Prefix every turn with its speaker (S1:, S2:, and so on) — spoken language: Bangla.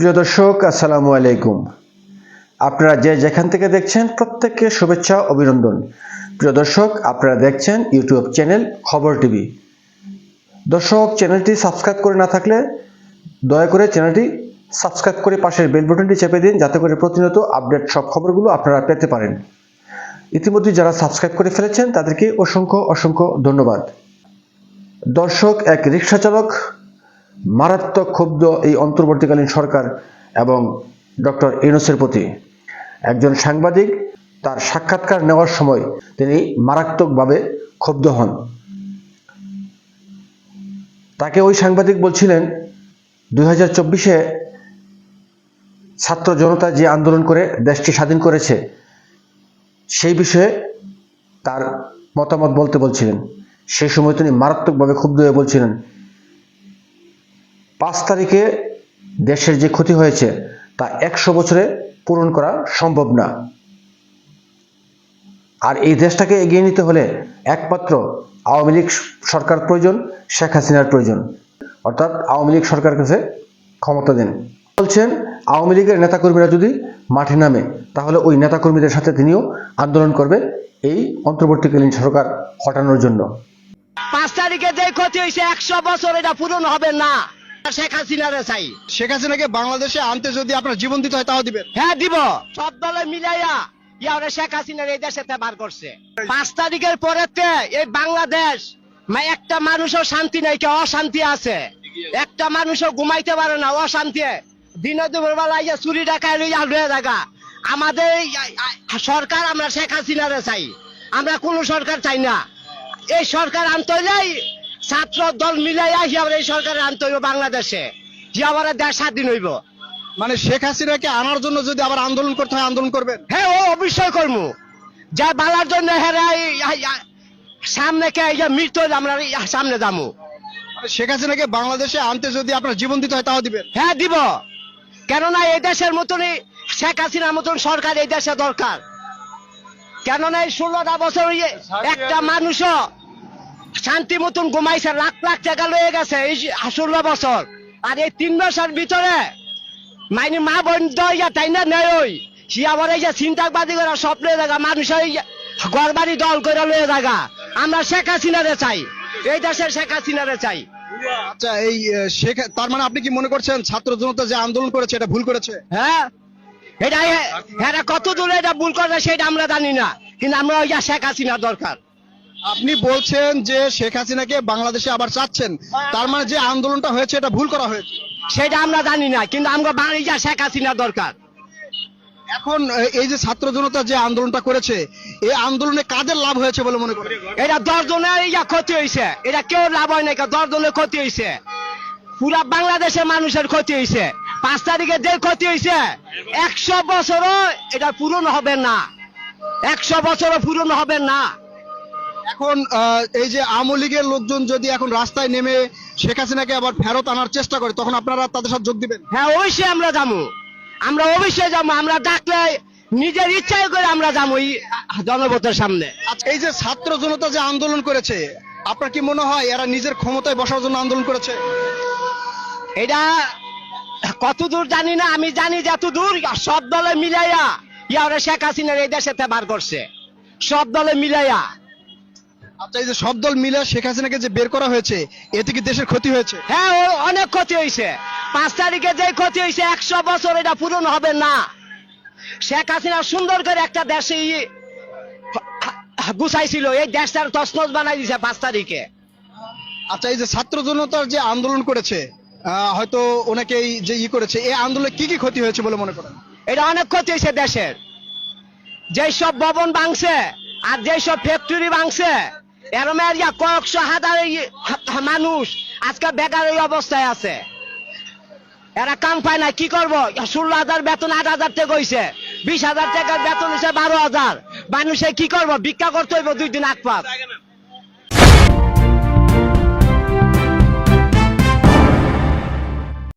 S1: প্রিয় দর্শক, আসসালামু আলাইকুম। আপনারা যে যেখান থেকে দেখছেন, প্রত্যেককে শুভেচ্ছা, অভিনন্দন। প্রিয় দর্শক, আপনারা দেখছেন ইউটিউব চ্যানেল খবর টিভি। দর্শক, চ্যানেলটি সাবস্ক্রাইব করে না থাকলে দয়া করে চ্যানেলটি সাবস্ক্রাইব করে পাশের বেল বাটনটি চেপে দিন, যাতে করে প্রতিনিয়ত আপডেট সব খবরগুলো আপনারা পেতে পারেন। ইতিমধ্যে যারা সাবস্ক্রাইব করে ফেলেছেন, তাদেরকে অসংখ্য অসংখ্য ধন্যবাদ। দর্শক, এক রিক্সা চালক মারাত্মক ক্ষুব্ধ এই অন্তর্বর্তীকালীন সরকার এবং ডক্টর ইউনুসের প্রতি। একজন সাংবাদিক তার সাক্ষাৎকার নেওয়ার সময় তিনি মারাত্মকভাবে ক্ষুব্ধ হন। তাকে ওই সাংবাদিক বলছিলেন, দুই হাজার চব্বিশে ছাত্র জনতা যে আন্দোলন করে দেশটি স্বাধীন করেছে, সেই বিষয়ে তার মতামত বলতে বলছিলেন। সেই সময় তিনি মারাত্মকভাবে ক্ষুব্ধ হয়ে বলছিলেন পাঁচ তারিখে দেশের যে ক্ষতি হয়েছে, তা একশো বছরে পূরণ করা সম্ভব না। আর এই দেশটাকে এগিয়ে নিতে হলে একমাত্র আওয়ামী লীগ সরকার প্রয়োজন, শেখ হাসিনার প্রয়োজন। অর্থাৎ আওয়ামী লীগ সরকার কাছে ক্ষমতা দেন। বলছেন, আওয়ামী লীগের নেতাকর্মীরা যদি মাঠে নামে, তাহলে ওই নেতাকর্মীদের সাথে তিনিও আন্দোলন করবে এই অন্তর্বর্তীকালীন সরকার হটানোর জন্য।
S2: পাঁচ তারিখে যে ক্ষতি হয়েছে, একশো বছর এটা পূরণ হবে না। শেখ হাসিনারে চাই।
S3: শেখ হাসিনাকে বাংলাদেশে আনতে যদি আপনার জীবন দিতে হয় তাও দিবেন।
S2: হ্যাঁ দিব। সব দলে মিলাইয়া ইয়ারে শেখ হাসিনার এই দেশে বার করছে। পাঁচ তারিখের পরেতে এই বাংলাদেশ একটা মানুষও শান্তি নাই কে অশান্তি আছে। একটা মানুষও ঘুমাইতে পারে না অশান্তি। দিনে দুপুর বেলা চুরি ডাকায় লইয়া জায়গা আমাদের সরকার আমরা শেখ হাসিনারে চাই। আমরা কোন সরকার চাই না। এই সরকার আনতে হইলেই ছাত্র দল মিলাইয়া হিয়াবার এই সরকার আনতে হইব বাংলাদেশে। হিয়াবার দেশ স্বাধীন হইব।
S3: মানে শেখ হাসিনাকে আনার জন্য যদি আবার আন্দোলন করতে হয় আন্দোলন করবেন?
S2: হ্যাঁ ও অবশ্যই করব। যা বালার জন্য হেরা এই- এই- এই- সামনে কে এই যে মৃত্যু হইলে আমরা সামনে যাব।
S3: মানে শেখ হাসিনাকে বাংলাদেশে আনতে যদি আপনার জীবন দিতে হয় তাও দিবেন?
S2: হ্যাঁ দিব। কেননা এই দেশের মতনই শেখ হাসিনার মতন সরকার এই দেশে দরকার। কেননা এই ষোলোটা বছর ইয়ে একটা মানুষও শান্তি মতন ঘুমাইছে লাখ লাখ টাকা লয়ে গেছে এই ষোলো বছর। আর এই তিন বছর ভিতরে মাইনি মা বোন ইয়া তাই না নেই ওই? সে আবার এই যে চিন্তাবাদী করে স্বপ্নে দেখা মানুষের ঘর বাড়ি দল করে লয়ে জায়গা আমরা শেখ হাসিনারে চাই এই দেশের শেখ হাসিনারে চাই।
S3: আচ্ছা এই শেখ তার মানে আপনি কি মনে করছেন ছাত্র জনতা যে আন্দোলন করেছে এটা ভুল করেছে?
S2: হ্যাঁ? এটা কত দূরে এটা ভুল করে সেটা আমরা জানি না। কিন্তু আমরা ওই শেখ হাসিনা দরকার।
S3: আপনি বলছেন যে শেখ হাসিনাকে বাংলাদেশে আবার চাচ্ছেন। তার মানে যে আন্দোলনটা হয়েছে এটা ভুল করা হয়েছে।
S2: সেটা আমরা জানি না কিন্তু আমরা বাঙালি যা শেখ হাসিনা দরকার।
S3: এখন এই যে ছাত্র জনতা যে আন্দোলনটা করেছে এই আন্দোলনে কাদের লাভ হয়েছে বলে মনে করেন?
S2: এটা দশ জনের ইয়া ক্ষতি হয়েছে। এটা কেউ লাভ হয় না দশ জনের ক্ষতি হয়েছে। পুরা বাংলাদেশের মানুষের ক্ষতি হয়েছে। পাঁচ তারিখে যে ক্ষতি হয়েছে একশো বছরও এটা পূরণ হবে না। একশো বছরও পূরণ হবে না।
S3: এখন এই যে আওয়ামী লীগের লোকজন যদি এখন রাস্তায় নেমে শেখ হাসিনাকে আবার ফেরত আনার চেষ্টা করে তখন আপনারা তাদের সাথে যোগ দিবেন?
S2: হ্যাঁ অবশ্যই আমরা যাব। আমরা অবশ্যই যাব। আমরা ডাকলে নিজের ইচ্ছাই করে আমরা যাব এই জনপথের সামনে।
S3: আচ্ছা এই যে ছাত্র জনতা যে আন্দোলন করেছে আপনার কি মনে হয় এরা নিজের ক্ষমতায় বসার জন্য আন্দোলন করেছে?
S2: এটা কত দূর জানি না আমি জানি যত দূর সব দলে মিলাইয়া ইয়ারে শেখ হাসিনার এই দেশে বার করছে। সব দলে মিলাইয়া।
S3: আচ্ছা এই যে সব দল মিলে শেখ হাসিনাকে যে বের করা হয়েছে এতে কি দেশের ক্ষতি হয়েছে?
S2: হ্যাঁ ও অনেক ক্ষতি হয়েছে। পাঁচ তারিখে যে ক্ষতি হয়েছে একশো বছর এটা পূরণ হবে না। শেখ হাসিনা সুন্দর করে একটা দেশে গুছাইছিল এই দেশটার তসনস বানাই দিছে পাঁচ তারিখে।
S3: আচ্ছা এই যে ছাত্র জনতার যে আন্দোলন করেছে হয়তো অনেকেই যে ই করেছে এই আন্দোলনে কি কি ক্ষতি হয়েছে বলে মনে করেন?
S2: এটা অনেক ক্ষতি হয়েছে দেশের। যেসব ভবন ভাঙছে আর যেসব ফ্যাক্টরি ভাঙছে এরম এরিয়া কয়েকশো হাজার মানুষ আজকে বেকার এই অবস্থায় আছে। এরা কাম পায় না কি করব? ষোলো হাজার বেতন, আট হাজার থেকে হয়েছে বিশ হাজার টাকার বেতন হয়েছে বারো হাজার। মানুষে কি করব? ভিক্ষা করতে হইব দুই দিন আগ পাক।